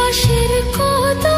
আকাশের কদা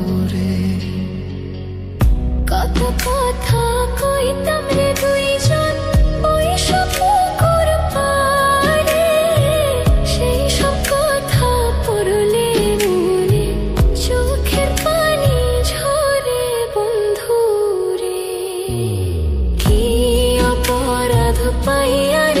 my hand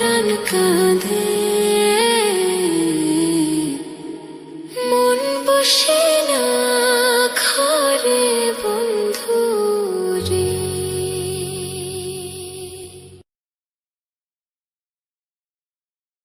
রাগ কাঁধে